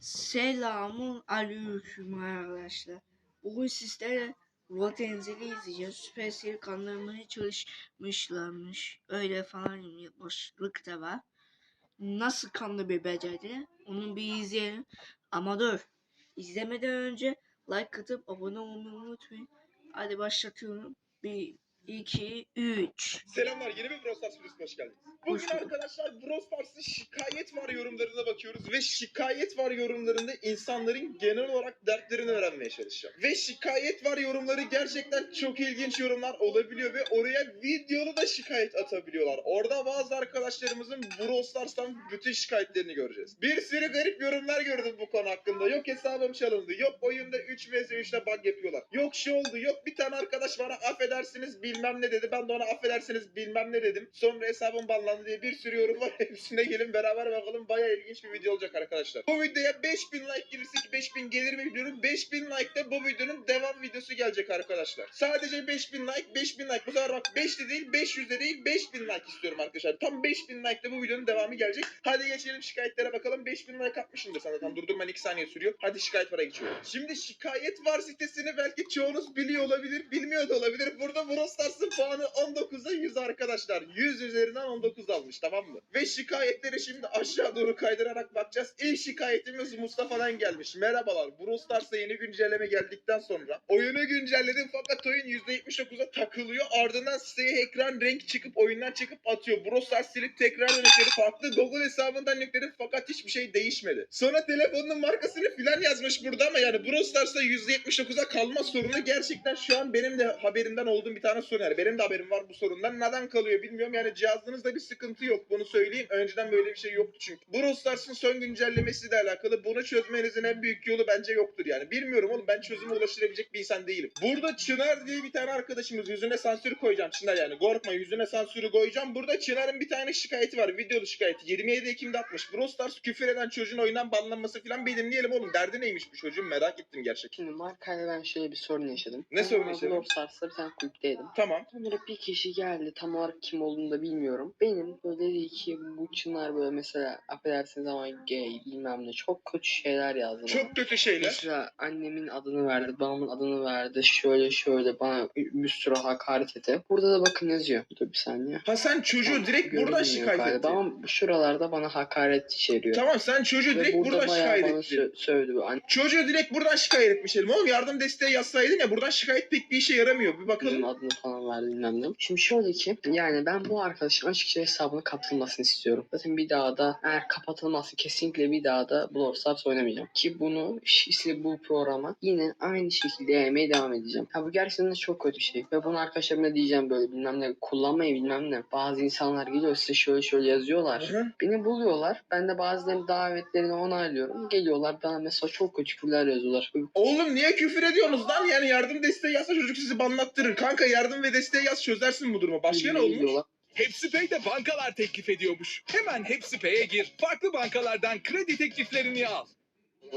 Selamun aleyküm arkadaşlar. Bugün sizlere Rot Enzel'i izleyeceğiz. Supercell kandırmaya çalışmışlarmış. Öyle falan başlık da var. Nasıl kanlı bir becerdi? Onu bir izleyelim. Ama dur. İzlemeden önce like atıp abone olmayı unutmayın. Hadi başlatıyorum. 1, 2, 3. Selamlar, yeni bir Brawl Stars videosuna hoş geldiniz. Bugün Hoş bulduk. arkadaşlar Brawl Stars'ın şikayet var yorumlarına bakıyoruz ve şikayet var yorumlarında insanların genel olarak dertlerini öğrenmeye çalışacağım. Ve şikayet var yorumları gerçekten çok ilginç yorumlar olabiliyor ve oraya videolu da şikayet atabiliyorlar. Orada bazı arkadaşlarımızın Brawl Stars'tan bütün şikayetlerini göreceğiz. Bir sürü garip yorumlar gördüm bu konu hakkında. Yok hesabım çalındı, yok oyunda 3 vs 3'te bug yapıyorlar. Yok şu oldu, yok bir tane arkadaş bana affedersiniz bilmem ne dedi. Ben de ona affedersiniz bilmem ne dedim. Sonra hesabım banlandı diye bir sürü yorum var. Hepsine gelin beraber bakalım. Baya ilginç bir video olacak arkadaşlar. Bu videoya 5000 like gelirse ki 5000 gelir mi bilmiyorum. 5000 like'da bu videonun devam videosu gelecek arkadaşlar. Sadece 5000 like, 5000 like. Bu sefer bak 5 de değil, 500 de değil, 5000 like istiyorum arkadaşlar. Tam 5000 like'da bu videonun devamı gelecek. Hadi geçelim şikayetlere bakalım. 5000 like atmışımdır sana. Tam durdurman 2 saniye sürüyor. Hadi şikayet vara geçiyorum. Şimdi şikayet var sitesini belki çoğunuz biliyor olabilir, bilmiyor da olabilir. Burada Brawl Stars'ın puanı 19'a 100 arkadaşlar. 100 üzerinden 19 almış tamam mı? Ve şikayetleri şimdi aşağı doğru kaydırarak bakacağız. İlk şikayetimiz Mustafa'dan gelmiş. Merhabalar. Brawl Stars'a yeni güncelleme geldikten sonra oyunu güncelledim fakat oyun %79'a takılıyor. Ardından siteye ekran renk çıkıp oyundan çıkıp atıyor. Brawl Stars silip tekrar yükledim. Farklı Google hesabından yükledim fakat hiçbir şey değişmedi. Sonra telefonun markasını filan yazmış burada ama yani Brawl Stars'ta %79'a kalma sorunu gerçekten şu an benim de haberimden olduğum bir tane sorun. Yani benim de haberim var bu sorundan. Neden kalıyor bilmiyorum. Yani cihazınızda bir sıkıntı yok. Bunu söyleyeyim. Önceden böyle bir şey yoktu çünkü. Brawl Stars'ın son güncellemesiyle alakalı bunu çözmenizin en büyük yolu bence yoktur yani. Bilmiyorum oğlum ben çözüme ulaştırabilecek bir insan değilim. Burada Çınar diye bir tane arkadaşımız yüzüne sansür koyacağım Çınar yani. Korkma yüzüne sansürü koyacağım. Burada Çınar'ın bir tane şikayeti var. Videolu şikayeti. 27 Ekim'de atmış. Brawl Stars küfür eden çocuğun oyundan banlanması falan bir dinleyelim oğlum. Derdi neymiş bu çocuğun merak ettim gerçekten. Şimdi markayla ben şöyle bir sorun yaşadım. Ne sorun yaşadın? Brawl Stars'ta bir tane kulüpteydim. Tamam. Sonra bir kişi geldi tam olarak kim olduğunu da bilmiyorum. Benim böyle dedi ki bu Çınar böyle mesela affedersiniz ama gay bilmem ne çok kötü şeyler yazdı. bana. Çok kötü şeyler. Mesela annemin adını verdi, babamın adını verdi, şöyle şöyle bana bir sürü hakaret etti. Burada da bakın yazıyor. Dur bir saniye. Ha sen çocuğu direkt buradan şikayet ettin. Ama şuralarda bana hakaret içeriyor. Tamam sen çocuğu Ve direkt burada buradan şikayet ettin. sö- sövdü. bu. Anne Çocuğu direkt buradan şikayet etmişelim. Oğlum yardım desteği yazsaydın ya buradan şikayet pek bir işe yaramıyor. Bir bakalım. adını falan verdi bilmem ne. Şimdi şöyle ki yani ben bu arkadaşın açıkça hesabını kapatılmasını istiyorum. Zaten bir daha da eğer kapatılmazsa kesinlikle bir daha da Brawl Stars oynamayacağım. Ki bunu işte bu programa yine aynı şekilde yemeye devam edeceğim. Ha bu gerçekten de çok kötü bir şey. Ve bunu arkadaşlarıma diyeceğim böyle bilmem ne kullanmayın bilmem ne. Bazı insanlar geliyor size şöyle şöyle yazıyorlar. Hı hı. Beni buluyorlar. Ben de bazılarının davetlerini onaylıyorum. Geliyorlar bana mesela çok kötü küfürler yazıyorlar. Oğlum niye küfür ediyorsunuz lan? Yani yardım desteği yazsa çocuk sizi banlattırır. Kanka yardım ve desteği yaz çözersin bu durumu. Başka ne olmuş? Geliyorlar. HepsiPay de bankalar teklif ediyormuş. Hemen HepsiPay'e gir. Farklı bankalardan kredi tekliflerini al.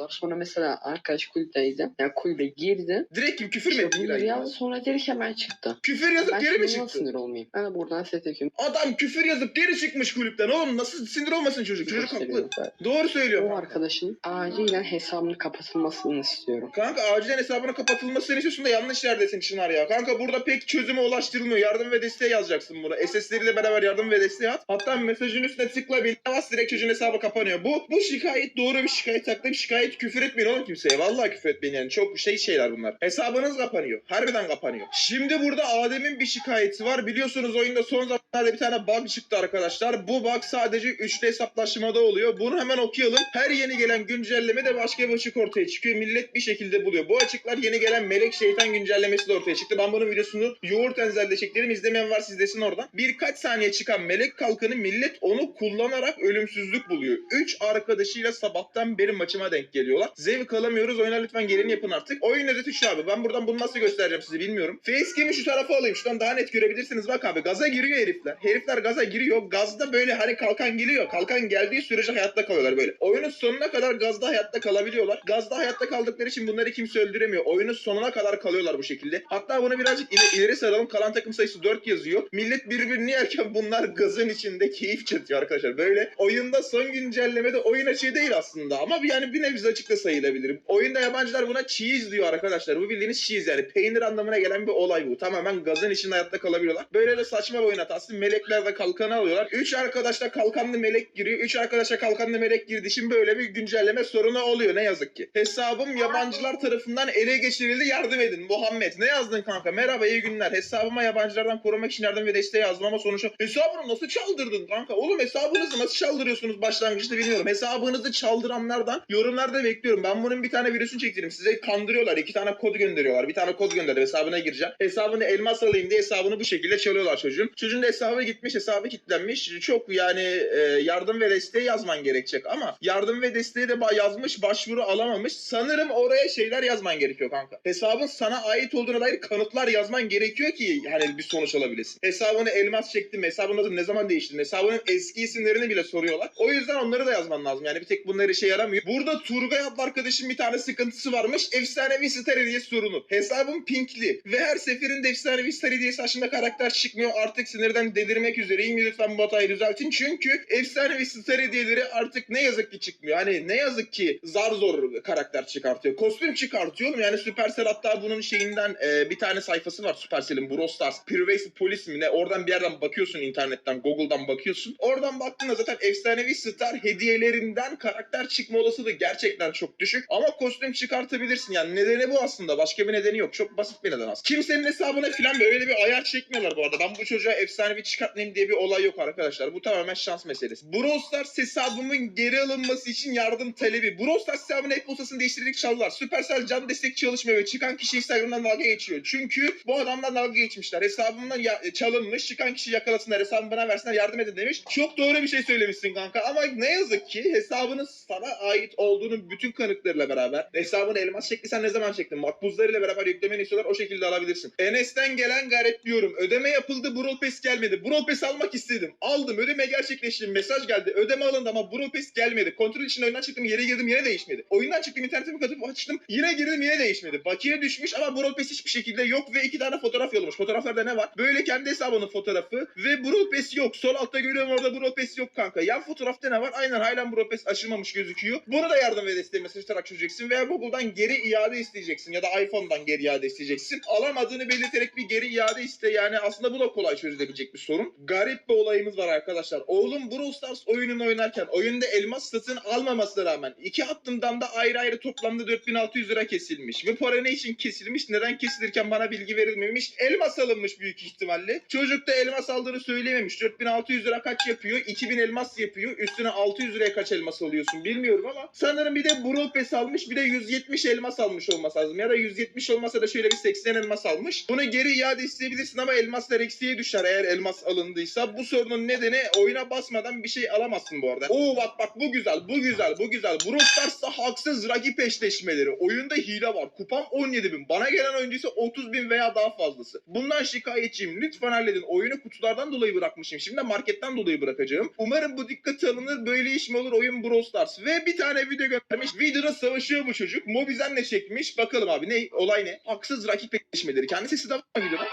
Sonra mesela arkadaş kulüpteydi. Yani kulübe girdi. Direkt kim küfür mü etti? yazdı sonra direkt hemen çıktı. Küfür yazıp Ben geri mi çıktı? sinir olmayayım? Ben de buradan set yapıyorum. Adam küfür yazıp geri çıkmış kulüpten. Oğlum nasıl sinir olmasın çocuk? Çocuk haklı. ben. Doğru söylüyor. O arkadaşın acilen hesabının kapatılmasını istiyorum. Kanka acilen hesabına kapatılmasını istiyorsun da yanlış yerdesin Çınar ya. Kanka burada pek çözüme ulaştırılmıyor. Yardım ve desteği yazacaksın buna. SS'leriyle beraber yardım ve desteği at. Hatta mesajın üstüne tıkla bir bas direkt çocuğun hesabı kapanıyor. Bu bu şikayet doğru bir şikayet. Haklı bir şikayet. Küfür etmeyin oğlum kimseye. Vallahi küfür etmeyin yani. Çok şey şeyler bunlar. Hesabınız kapanıyor. Harbiden kapanıyor. Şimdi burada Adem'in bir şikayeti var. Biliyorsunuz oyunda son zamanlarda bir tane bug çıktı arkadaşlar. Bu bug sadece üçlü hesaplaşmada oluyor. Bunu hemen okuyalım. Her yeni gelen güncelleme de başka bir açık ortaya çıkıyor. Millet bir şekilde buluyor. Bu açıklar yeni gelen melek şeytan güncellemesi de ortaya çıktı. Ben bunun videosunu yoğurt enzelde çektirim. İzlemeyen var izlesin oradan. Birkaç saniye çıkan melek kalkanı millet onu kullanarak ölümsüzlük buluyor. Üç arkadaşıyla sabahtan beri maçıma denk geliyorlar. Zevk alamıyoruz. Oyuna lütfen gelin yapın artık. Oyun özeti şu abi. Ben buradan bunu nasıl göstereceğim size bilmiyorum. Facecam'i şu tarafa alayım. Şuradan daha net görebilirsiniz. Bak abi gaza giriyor herifler. Herifler gaza giriyor. Gazda böyle hani kalkan geliyor. Kalkan geldiği sürece hayatta kalıyorlar böyle. Oyunun sonuna kadar gazda hayatta kalabiliyorlar. Gazda hayatta kaldıkları için bunları kimse öldüremiyor. Oyunun sonuna kadar kalıyorlar bu şekilde. Hatta bunu birazcık ileri, ileri saralım. Kalan takım sayısı 4 yazıyor. Millet birbirini yerken bunlar gazın içinde keyif çatıyor arkadaşlar. Böyle oyunda son güncellemede oyun açığı değil aslında. Ama yani bir nebze ucuz açık da sayılabilir. Oyunda yabancılar buna cheese diyor arkadaşlar. Bu bildiğiniz cheese yani peynir anlamına gelen bir olay bu. Tamamen gazın içinde hayatta kalabiliyorlar. Böyle de saçma bir oyun hatası. Melekler de kalkanı alıyorlar. 3 arkadaşla kalkanlı melek giriyor. 3 arkadaşa kalkanlı melek girdiği için böyle bir güncelleme sorunu oluyor ne yazık ki. Hesabım yabancılar tarafından ele geçirildi yardım edin. Muhammed ne yazdın kanka? Merhaba iyi günler. Hesabıma yabancılardan korumak için yardım ve desteği yazdım ama sonuçta hesabını nasıl çaldırdın kanka? Oğlum hesabınızı nasıl çaldırıyorsunuz başlangıçta bilmiyorum. Hesabınızı çaldıranlardan yorumlarda bekliyorum. Ben bunun bir tane videosunu çektirdim. Size kandırıyorlar. iki tane kod gönderiyorlar. Bir tane kod gönderdi. Hesabına gireceğim. Hesabını elmas alayım diye hesabını bu şekilde çalıyorlar çocuğun. Çocuğun da hesabı gitmiş. Hesabı kilitlenmiş. Çok yani e, yardım ve desteği yazman gerekecek ama yardım ve desteği de yazmış başvuru alamamış. Sanırım oraya şeyler yazman gerekiyor kanka. Hesabın sana ait olduğuna dair kanıtlar yazman gerekiyor ki hani bir sonuç alabilesin. Hesabını elmas çektim. Hesabın adını ne zaman değiştirdin? Hesabının eski isimlerini bile soruyorlar. O yüzden onları da yazman lazım. Yani bir tek bunlar işe yaramıyor. Burada Turgay adlı arkadaşım bir tane sıkıntısı varmış. Efsanevi star hediyesi sorunu. Hesabım pinkli ve her seferinde efsanevi star hediyesi aşında karakter çıkmıyor. Artık sinirden delirmek üzereyim. Lütfen bu hatayı düzeltin. Çünkü efsanevi star hediyeleri artık ne yazık ki çıkmıyor. Hani ne yazık ki zar zor karakter çıkartıyor. Kostüm çıkartıyor oğlum. Yani Supercell hatta bunun şeyinden e, bir tane sayfası var Supercell'in Brawl Stars. Pervasive Police mi ne? Oradan bir yerden bakıyorsun internetten, Google'dan bakıyorsun. Oradan baktığında zaten efsanevi star hediyelerinden karakter çıkma olasılığı gerçekten çok düşük. Ama kostüm çıkartabilirsin. Yani nedeni bu aslında. Başka bir nedeni yok. Çok basit bir neden aslında. Kimsenin hesabına falan böyle bir ayar çekmiyorlar bu arada. Ben bu çocuğa efsanevi çıkartmayayım diye bir olay yok arkadaşlar. Bu tamamen şans meselesi. Brawl Stars hesabımın geri alınması için yardım talebi. Brawl Stars hesabının e-postasını değiştirdik çaldılar. Supercell can destek çalışmıyor ve çıkan kişi Instagram'dan dalga geçiyor. Çünkü bu adamlar dalga geçmişler. Hesabımdan ya- çalınmış. Çıkan kişi yakalasınlar. Hesabımı bana versinler yardım edin demiş. Çok doğru bir şey söylemişsin kanka. Ama ne yazık ki hesabının sana ait olduğunun bütün kanıtlarıyla beraber hesabını elmas şekli sen ne zaman çektin? Makbuzlarıyla beraber yüklemeni istiyorlar. O şekilde alabilirsin. Enes'ten gelen garipliyorum. Ödeme yapıldı. Brawl Pass gelmedi. Brawl Pass almak istedim. Aldım. Ödeme gerçekleşti. Mesaj geldi. Ödeme alındı ama Brawl Pass gelmedi. Kontrol için oyundan çıktım. Yere girdim. Yine değişmedi. Oyundan çıktım. internetimi katıp açtım. Yine girdim. Yine değişmedi. Bakiye düşmüş ama Brawl Pass hiçbir şekilde yok ve iki tane fotoğraf yollamış. Fotoğraflarda ne var? Böyle kendi hesabının fotoğrafı ve Brawl Pass yok. Sol altta görüyorum orada Brawl Pass yok kanka. Yan fotoğrafta ne var? Aynen halen Brawl Pass açılmamış gözüküyor. Bunu da yardım ve desteği mesaj atarak çözeceksin veya Google'dan geri iade isteyeceksin ya da iPhone'dan geri iade isteyeceksin. Alamadığını belirterek bir geri iade iste. Yani aslında bu da kolay çözülebilecek bir sorun. Garip bir olayımız var arkadaşlar. Oğlum Brawl Stars oyununu oynarken oyunda elmas satın almamasına rağmen iki hattımdan da ayrı ayrı toplamda 4600 lira kesilmiş. Bu para ne için kesilmiş? Neden kesilirken bana bilgi verilmemiş? Elmas alınmış büyük ihtimalle. Çocuk da elmas aldığını söylememiş. 4600 lira kaç yapıyor? 2000 elmas yapıyor. Üstüne 600 liraya kaç elmas alıyorsun bilmiyorum ama sanırım bir de Pass almış bir de 170 elmas almış olması lazım. Ya da 170 olmasa da şöyle bir 80 elmas almış. Bunu geri iade isteyebilirsin ama elmaslar eksiğe düşer eğer elmas alındıysa. Bu sorunun nedeni oyuna basmadan bir şey alamazsın bu arada. Oo bak bak bu güzel bu güzel bu güzel. Brawl Stars'ta haksız rakip eşleşmeleri. Oyunda hile var. Kupam 17 bin. Bana gelen oyuncu ise 30 bin veya daha fazlası. Bundan şikayetçiyim. Lütfen halledin. Oyunu kutulardan dolayı bırakmışım. Şimdi de marketten dolayı bırakacağım. Umarım bu dikkate alınır. Böyle iş mi olur oyun Brawl Stars. Ve bir tane video göndermiş. Videoda savaşıyor bu çocuk. Mobizen'le çekmiş. Bakalım abi ne? Olay ne? Haksız rakip eşleşmeleri. Kendi sesi de var mı videoda?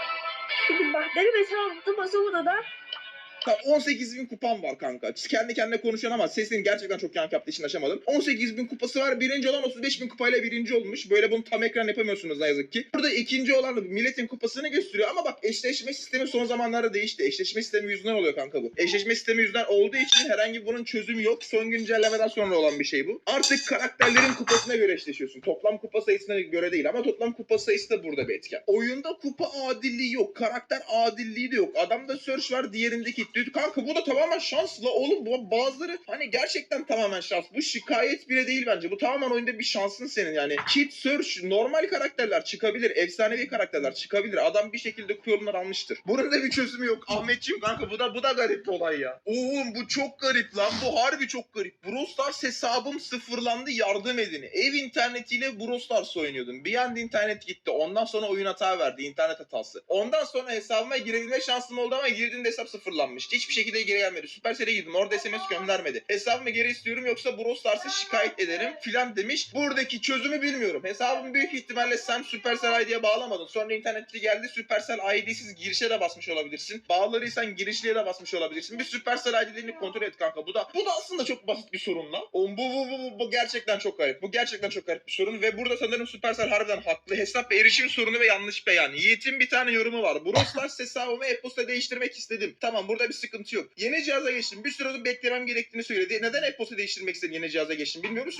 Şimdi bak benim hesabımda Masum'da da Ha, 18 bin kupam var kanka. Kendi kendine konuşuyorsun ama sesini gerçekten çok yankı yaptığı için açamadım. 18 bin kupası var. Birinci olan 35 bin kupayla birinci olmuş. Böyle bunu tam ekran yapamıyorsunuz ne yazık ki. Burada ikinci olan milletin kupasını gösteriyor. Ama bak eşleşme sistemi son zamanlarda değişti. Eşleşme sistemi yüzünden oluyor kanka bu. Eşleşme sistemi yüzünden olduğu için herhangi bunun çözümü yok. Son güncellemeden sonra olan bir şey bu. Artık karakterlerin kupasına göre eşleşiyorsun. Toplam kupa sayısına göre değil ama toplam kupa sayısı da burada bir etken. Oyunda kupa adilliği yok. Karakter adilliği de yok. Adamda search var diğerinde kit. Kanka bu da tamamen şansla oğlum. Bu bazıları hani gerçekten tamamen şans. Bu şikayet bile değil bence. Bu tamamen oyunda bir şansın senin yani. Kit search normal karakterler çıkabilir. Efsanevi karakterler çıkabilir. Adam bir şekilde kuyolunlar almıştır. Bunun da bir çözümü yok. Ahmetciğim kanka bu da bu da garip bir olay ya. Oğlum bu çok garip lan. Bu harbi çok garip. Brawl hesabım sıfırlandı yardım edin. Ev internetiyle Brawl oynuyordum. Bir anda internet gitti. Ondan sonra oyun hata verdi. internet hatası. Ondan sonra hesabıma girebilme şansım oldu ama girdiğimde hesap sıfırlanmış. Gelmişti. Hiçbir şekilde geri gelmedi. Supercell'e girdim. Orada SMS göndermedi. Hesabımı geri istiyorum yoksa Brawl Stars'a şikayet ederim filan demiş. Buradaki çözümü bilmiyorum. Hesabımı büyük ihtimalle sen Supercell ID'ye bağlamadın. Sonra internette geldi Supercell ID'siz girişe de basmış olabilirsin. Bağlarıysan girişliğe de basmış olabilirsin. Bir Supercell ID'lerini kontrol et kanka. Bu da bu da aslında çok basit bir sorun lan. O, bu, bu, bu, bu, bu gerçekten çok garip. Bu gerçekten çok garip bir sorun ve burada sanırım Supercell harbiden haklı. Hesap ve erişim sorunu ve yanlış beyan. Yiğit'in bir tane yorumu var. Brawl Stars hesabımı e-posta değiştirmek istedim. Tamam burada bir sıkıntı yok. Yeni cihaza geçtim. Bir süredir beklemem gerektiğini söyledi. Neden e-posta değiştirmek istedin yeni cihaza geçtim bilmiyorum.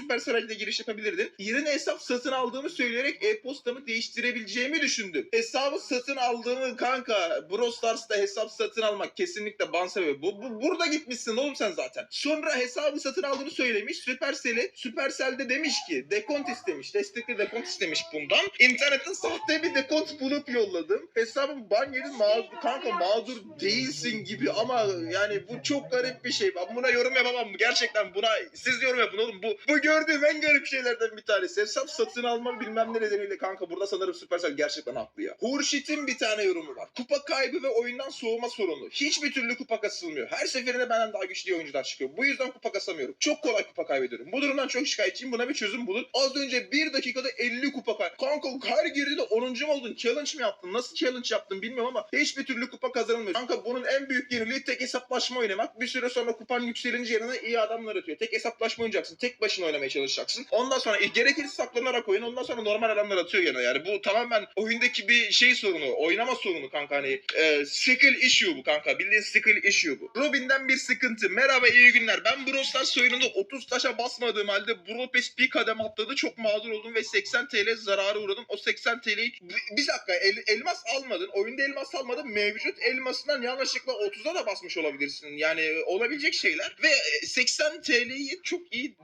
ID'de giriş yapabilirdin. Yeni hesap satın aldığımı söyleyerek e-postamı değiştirebileceğimi düşündüm. Hesabı satın aldığımı kanka Brawl Stars'ta hesap satın almak kesinlikle ban sebebi. Bu, bu, burada gitmişsin oğlum sen zaten. Sonra hesabı satın aldığını söylemiş. Supercell'i Supercell'de demiş ki dekont istemiş. Destekli dekont istemiş bundan. İnternetten sahte bir dekont bulup yolladım. Hesabım ban yedi mağdur, kanka mağdur değilsin gibi ama yani bu çok garip bir şey. Ben buna yorum yapamam. Gerçekten buna siz yorum yapın oğlum. Bu, bu gördüğüm en garip şeylerden bir tanesi. Hesap satın alma bilmem ne nedeniyle kanka burada sanırım Supercell gerçekten haklı ya. Hurşit'in bir tane yorumu var. Kupa kaybı ve oyundan soğuma sorunu. Hiçbir türlü kupa kasılmıyor. Her seferinde benden daha güçlü oyuncular çıkıyor. Bu yüzden kupa kasamıyorum. Çok kolay kupa kaybediyorum. Bu durumdan çok şikayetçiyim. Buna bir çözüm bulun. Az önce 1 dakikada 50 kupa kay. Kanka her girdiğinde 10. mu oldun? Challenge mi yaptın? Nasıl challenge yaptın bilmiyorum ama hiçbir türlü kupa kazanılmıyor. Kanka bunun en büyük yeniliği tek hesaplaşma oynamak. Bir süre sonra kupan yükselince yanına iyi adamlar atıyor. Tek hesaplaşma oynayacaksın. Tek başına oynamaya çalışacaksın. Ondan sonra e, gerekirse saklanarak oyun. Ondan sonra normal adamlar atıyor yanına. Yani bu tamamen oyundaki bir şey sorunu. Oynama sorunu kanka hani. E, skill issue bu kanka. Bildiğin skill issue bu. Robin'den bir sıkıntı. Merhaba iyi günler. Ben Brawl Stars oyununda 30 taşa basmadığım halde Brawl Pass bir kadem atladı. Çok mağdur oldum ve 80 TL zarara uğradım. O 80 TL'yi bir dakika el- elmas almadın. Oyunda elmas almadın. Mevcut elmasından yanlışlıkla 30'a da basmış olabilirsin. Yani olabilecek şeyler. Ve e, 80 TL'yi çok iyi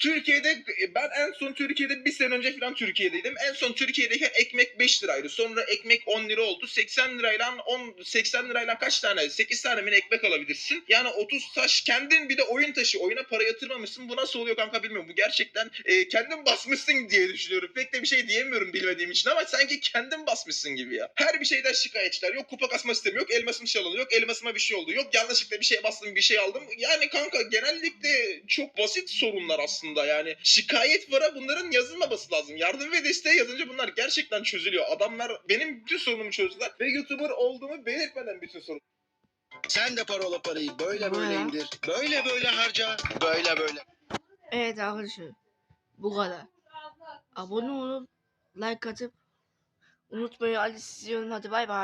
Türkiye'de ben en son Türkiye'de bir sene önce falan Türkiye'deydim. En son Türkiye'deyken ekmek 5 liraydı. Sonra ekmek 10 lira oldu. 80 lirayla 10 80 lirayla kaç tane? 8 tane mi ekmek alabilirsin? Yani 30 taş kendin bir de oyun taşı. Oyuna para yatırmamışsın. Bu nasıl oluyor kanka bilmiyorum. Bu gerçekten e, kendin basmışsın diye düşünüyorum. Pek de bir şey diyemiyorum bilmediğim için ama sanki kendin basmışsın gibi ya. Her bir şeyden şikayetçiler. Yok kupa kasma sistemi yok. Elmasım çalındı. Yok elmasıma bir şey oldu. Yok yanlışlıkla bir şey bastım bir şey aldım. Yani kanka genellikle çok basit sorunlar aslında. Yani şikayet vara bunların yazılmaması lazım. Yardım ve desteğe yazınca bunlar gerçekten çözülüyor. Adamlar benim bütün sorunumu çözdüler ve YouTuber olduğumu belirtmeden bütün sorun Sen de parola parayı böyle böyle indir. Böyle böyle harca. Böyle böyle. Evet arkadaşlar. Bu kadar. Abone olup like atıp unutmayın. Hadi sizi yiyorum. Hadi bay bay.